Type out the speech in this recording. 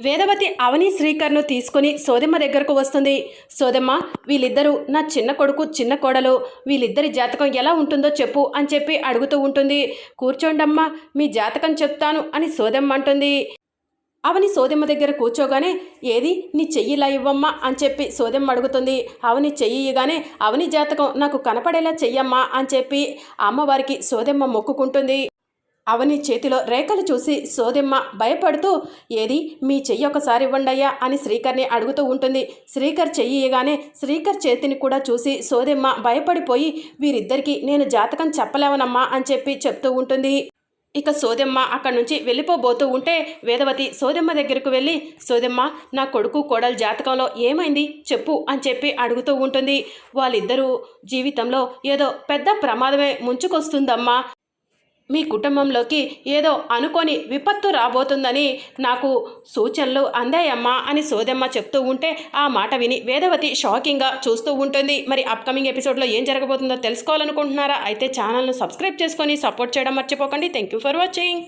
వేదవతి అవని శ్రీకర్ను తీసుకుని సోదెమ్మ దగ్గరకు వస్తుంది. సోదెమ్మ వీళ్ళిద్దరూ నా చిన్న కొడుకు చిన్న కోడలు వీళ్ళిద్దరి జాతకం ఎలా ఉంటుందో చెప్పు అని చెప్పి అడుగుతూ ఉంటుంది. కూర్చోండమ్మా మీ జాతకం చెప్తాను అని సోదెమ్మ అంటుంది. అవని సోదెమ్మ దగ్గర కూర్చోగానే ఏది నీ చెయ్యిలా ఇవ్వమ్మా అని చెప్పి సోదెమ్మ అడుగుతుంది. అవని చెయ్యి ఇయ్యగానే అవని జాతకం నాకు కనపడేలా చెయ్యమ్మా అని చెప్పి అమ్మవారికి సోదెమ్మ మొక్కుకుంటుంది. అవని చేతిలో రేఖలు చూసి సోదెమ్మ భయపడుతూ ఏది? మీ చెయ్యి ఒకసారి ఇవ్వండయ్యా అని శ్రీకర్ని అడుగుతూ ఉంటుంది. శ్రీకర్ చెయ్యి శ్రీకర్ చేతిని కూడా చూసి సోదెమ్మ భయపడిపోయి వీరిద్దరికీ నేను జాతకం చెప్పలేవనమ్మా అని చెప్పి చెప్తూ ఉంటుంది. ఇక సోదెమ్మ అక్కడి నుంచి వెళ్ళిపోబోతూ ఉంటే వేదవతి సోదెమ్మ దగ్గరకు వెళ్ళి సోదెమ్మ నా కొడుకు కోడలు జాతకంలో ఏమైంది? చెప్పు అని చెప్పి అడుగుతూ ఉంటుంది. వాళ్ళిద్దరూ జీవితంలో ఏదో పెద్ద ప్రమాదమే ముంచుకొస్తుందమ్మా. మీ కుటుంబంలోకి ఏదో అనుకొని విపత్తు రాబోతుందని నాకు సూచనలు అందాయమ్మా అని సోదమ్మ చెప్తూ ఉంటే ఆ మాట విని వేదవతి షాకింగ్గా చూస్తూ ఉంటుంది. మరి అప్కమింగ్ ఎపిసోడ్లో ఏం జరగబోతుందో తెలుసుకోవాలనుకుంటున్నారా? అయితే ఛానల్ను సబ్స్క్రైబ్ చేసుకొని సపోర్ట్ చేయడం మర్చిపోకండి. Thank you for watching